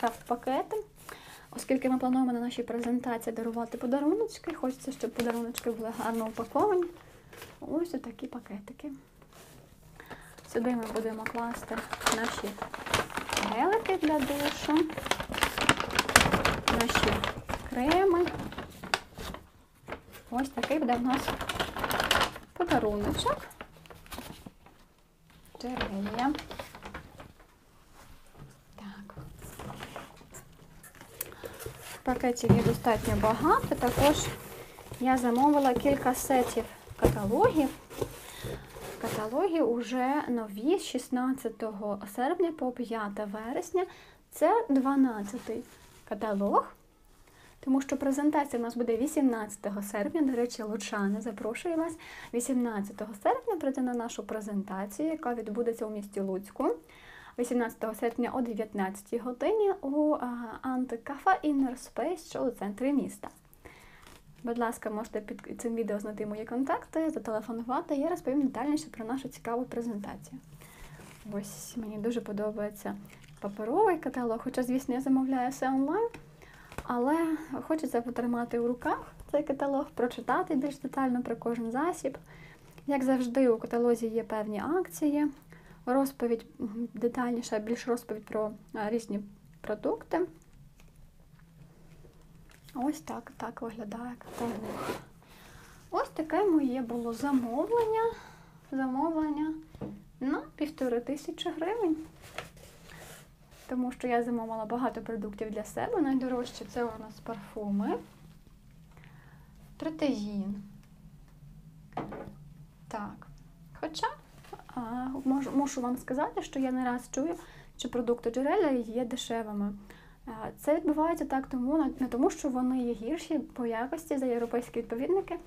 крафт-пакети. Оскільки ми плануємо на нашій презентації дарувати подаруночки, хочеться, щоб подаруночки були гарно упаковані. Ось такі пакетики. Сюди ми будемо класти наші гелики для душу, наші креми. Ось такий буде в нас подаруночок. Джерелія. Пакетів є достатньо багато. Також я замовила кілька сетів каталогів. Каталоги вже нові з 16 серпня по 5 вересня. Це 12-й каталог. Тому що презентація у нас буде 18 серпня. До речі, Лучани запрошую вас 18 серпня прийти на нашу презентацію, яка відбудеться у місті Луцьку. 18 серпня о 19 годині у антикафе Inner Space, що у центрі міста. Будь ласка, можете під цим відео знайти мої контакти, зателефонувати, я розповім детальніше про нашу цікаву презентацію. Ось мені дуже подобається паперовий каталог, хоча, звісно, я замовляю все онлайн, але хочеться потримати у руках цей каталог, прочитати більш детально про кожен засіб. Як завжди, у каталозі є певні акції, розповідь детальніша, більш розповідь про різні продукти. Ось так, так виглядає каталог. Ось таке моє було замовлення. Замовлення на півтори тисячі гривень. Тому що я замовила багато продуктів для себе. Найдорожче це у нас парфуми. Третеїн. Так. Хоча можу, можу вам сказати, що я не раз чую, що продукти джерела є дешевими. Це відбувається так тому, не тому, що вони є гірші по якості за європейські відповідники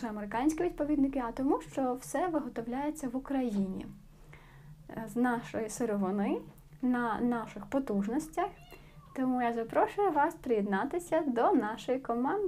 чи американські відповідники, а тому, що все виготовляється в Україні з нашої сировини на наших потужностях. Тому я запрошую вас приєднатися до нашої команди.